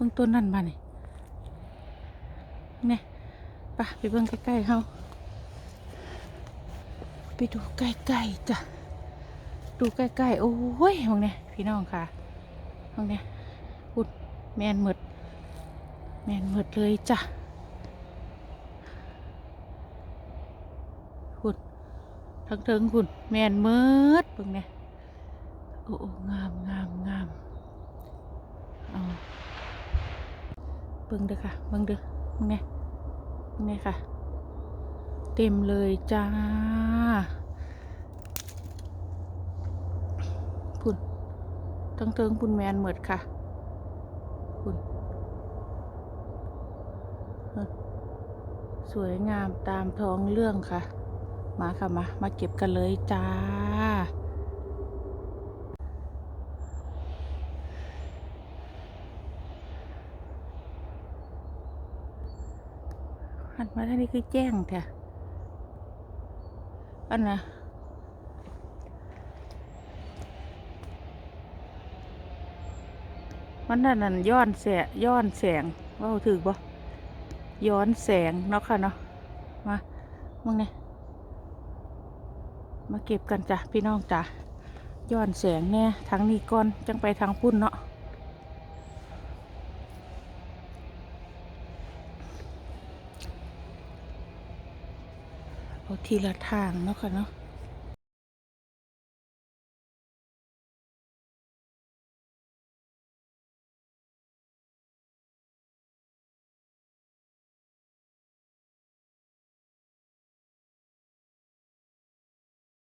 บิ่งต้นนั่นมานี่เนี่ยไปไปเบิ่งใกล้ๆเฮาไปดูใกล้ๆจ้ะดูใกล้ๆโอ้ยมองเนี่ยพี่น้องค่ะมองเนี่ยพุดแมนหมด แมนหมดเลยจ้ะคุณทั้งเทิงคุณแมนหมืดเบิ่งเนี่ยโอ้โอ้งามงามงามเอา เบิ่งเด้อค่ะเบิ่งเด้อเบิ่งเนี่ยเบิ่งเนี่ยค่ะ เต็มเลยจ้าพุ่นทั้งเทิงพุ่นแมนเหมิดค่ะพุ่นเอิ้นสวยงามตามท้องเรื่องค่ะ มาค่ะมา มาเก็บกันเลยจ้า หันมาท่านี้คือแจ้งแท้อันน่ะมันนั่นนั่นย้อนแสงย้อนแสงว่าถือบ่ย้อนแสงเนาะค่ะเนาะมามึงเนี่ยมาเก็บกันจ้ะพี่น้องจ้ะย้อนแสงแน่ทางนี้ก่อนจังไปทางพุ่นเนาะเอา ทีละทางเนาะค่ะเนาะ